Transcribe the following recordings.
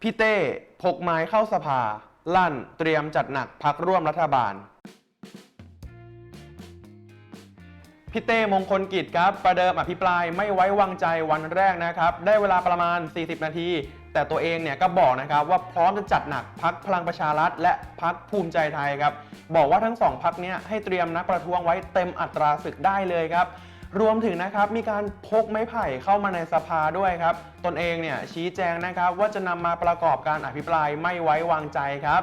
พี่เต้พกไม้เข้าสภา ลั่นเตรียมจัดหนักพักร่วมรัฐบาล พี่เต้มงคลกิจครับ ประเดิมอภิปรายไม่ไว้วางใจวันแรกนะครับ ได้เวลาประมาณ 40 นาที แต่ตัวเองเนี่ยก็บอกนะครับว่าพร้อมจะจัดหนักพักพลังประชารัฐ และพักภูมิใจไทยครับ บอกว่าทั้งสองพักเนี้ยให้เตรียมนักประท้วงไว้เต็มอัตราศึกได้เลยครับ รวมถึงนะครับมีการพกไม้ไผ่เข้ามาในสภาด้วยครับ ตนเองเนี่ยชี้แจงนะครับว่าจะนำมาประกอบการอภิปรายไม่ไว้วางใจครับ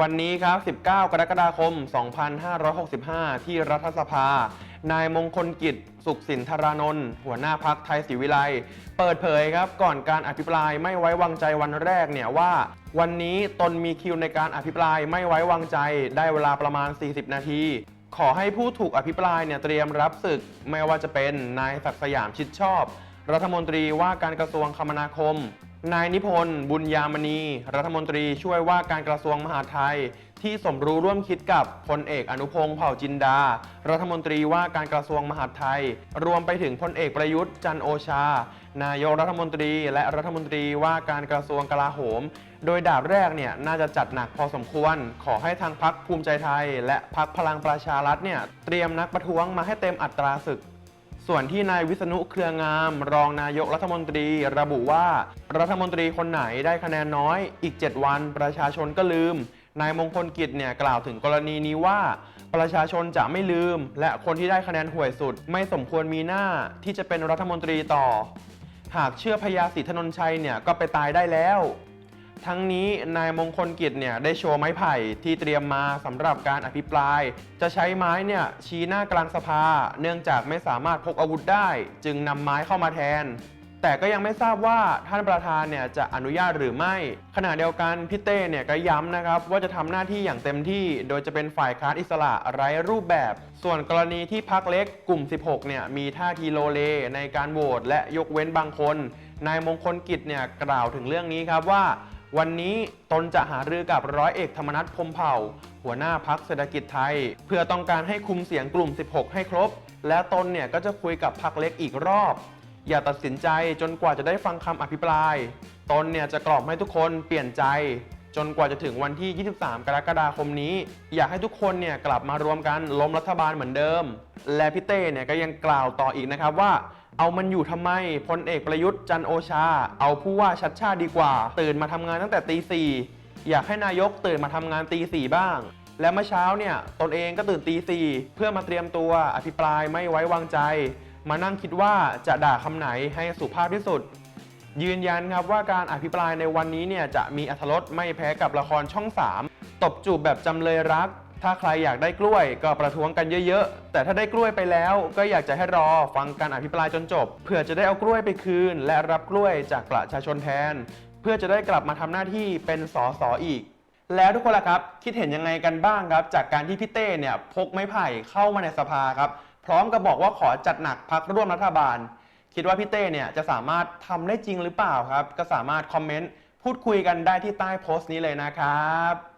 วันนี้ครับ 19 กรกฎาคม 2565 ที่รัฐสภา นายมงคลกิจ สุขสินธารานนท์หัวหน้าพักไทยศรีวิไลเปิดเผยครับก่อนการอภิปรายไม่ไว้วางใจวันแรกเนี่ยว่า วันนี้ตนมีคิวในการอภิปรายไม่ไว้วางใจได้เวลาประมาณ 40 นาที ขอให้ผู้ถูกอภิปรายเนี่ยเตรียมรับศึก ไม่ว่าจะเป็นนายศักดิ์สยามชิดชอบ รัฐมนตรีว่าการกระทรวงคมนาคม นายนิพนธ์บุญยามณี รัฐมนตรีช่วยว่าการกระทรวงมหาดไทย ที่สมรู้ร่วมคิดกับพลเอกอนุพงศ์เผ่าจินดา รัฐมนตรีว่าการกระทรวงมหาดไทย รวมไปถึงพลเอกประยุทธ์จันโอชา นายกรัฐมนตรีและรัฐมนตรีว่าการกระทรวงกลาโหม โดยดาบแรกเนี่ยน่าจะจัดหนักพอสมควร ขอให้ทางพักภูมิใจไทย และพักพลังประชารัฐเนี่ยเตรียมนักประท้วงมาให้เต็มอัตราศึก ส่วนที่นายวิษณุเครืองาม รองนายกรัฐมนตรี ระบุว่า รัฐมนตรีคนไหนได้คะแนนน้อย อีก 7 วันประชาชนก็ลืม นายมงคลกิจเนี่ยกล่าวถึงกรณีนี้ว่า ประชาชนจะไม่ลืม และคนที่ได้คะแนนห่วยสุด ไม่สมควรมีหน้าที่จะเป็นรัฐมนตรีต่อ หากเชื่อพญาศรีธนนชัยเนี่ยก็ไปตายได้แล้ว ทั้งนี้นายมงคลกิจเนี่ยได้โชว์ไม้ไผ่ที่เตรียมมาสำหรับการอภิปราย จะใช้ไม้เนี่ยชี้หน้ากลางสภา เนื่องจากไม่สามารถพกอาวุธได้ จึงนำไม้เข้ามาแทน แต่ก็ยังไม่ทราบว่าท่านประธานเนี่ยจะอนุญาตหรือไม่ ขณะเดียวกันพี่เต้เนี่ยก็ย้ำนะครับว่าจะทำหน้าที่อย่างเต็มที่ โดยจะเป็นฝ่ายค้านอิสระไร้รูปแบบ ส่วนกรณีที่พักเล็กกลุ่ม 16 เนี่ยมีท่าทีโลเลในการโหวตและยกเว้นบางคน นายมงคลกิจเนี่ยกล่าวถึงเรื่องนี้ครับว่า วันนี้ตนจะหารือกับร้อยเอกธรรมนัฐพมเผ่า หัวหน้าพักเศรษฐกิจไทย เพื่อต้องการให้คุมเสียงกลุ่ม 16 ให้ครบ และตนเนี่ยก็จะคุยกับพักเล็กอีกรอบ อย่าตัดสินใจจนกว่าจะได้ฟังคำอภิปราย ตนเนี่ยจะกรอบให้ทุกคนเปลี่ยนใจ จนกว่าจะถึงวันที่ 23 กรกฎาคมนี้ อยากให้ทุกคนเนี่ยกลับมารวมกันล้มรัฐบาลเหมือนเดิม และพี่เต้เนี่ยก็ยังกล่าวต่ออีกนะครับว่า เอามันอยู่ทำไมพลเอกประยุทธ์จันโอชา เอาผู้ว่าชัดชาติดีกว่า ตื่นมาทำงานตั้งแต่ตีสี่อยากให้นายกตื่นมาทำงานตีสี่บ้าง และเมื่อเช้าเนี่ยตนเองก็ตื่นตีสี่เพื่อมาเตรียมตัวอภิปรายไม่ไว้วางใจ มานั่งคิดว่าจะด่าคำไหนให้สุภาพที่สุด ยืนยันครับว่าการอภิปรายในวันนี้เนี่ยจะมีอรรถรสไม่แพ้กับละครช่อง 3 ตบจูบแบบจำเลยรัก ถ้าใครอยากได้กล้วยก็ประท้วงกันเยอะๆ แต่ถ้าได้กล้วยไปแล้ว ก็อยากจะให้รอฟังการอภิปรายจนจบ เพื่อจะได้เอากล้วยไปคืน และรับกล้วยจากประชาชนแทน เพื่อจะได้กลับมาทำหน้าที่เป็นสสอีก แล้วทุกคนล่ะครับ คิดเห็นยังไงกันบ้างครับ จากการที่พี่เต้เนี่ยพกไม้ไผ่เข้ามาในสภาครับพร้อมกับบอกว่าขอจัดหนักพักร่วมรัฐบาล คิดว่าพี่เต้เนี่ยจะสามารถทำได้จริงหรือเปล่าครับ ก็สามารถคอมเมนต์พูดคุยกันได้ที่ใต้โพสต์นี้เลยนะครับ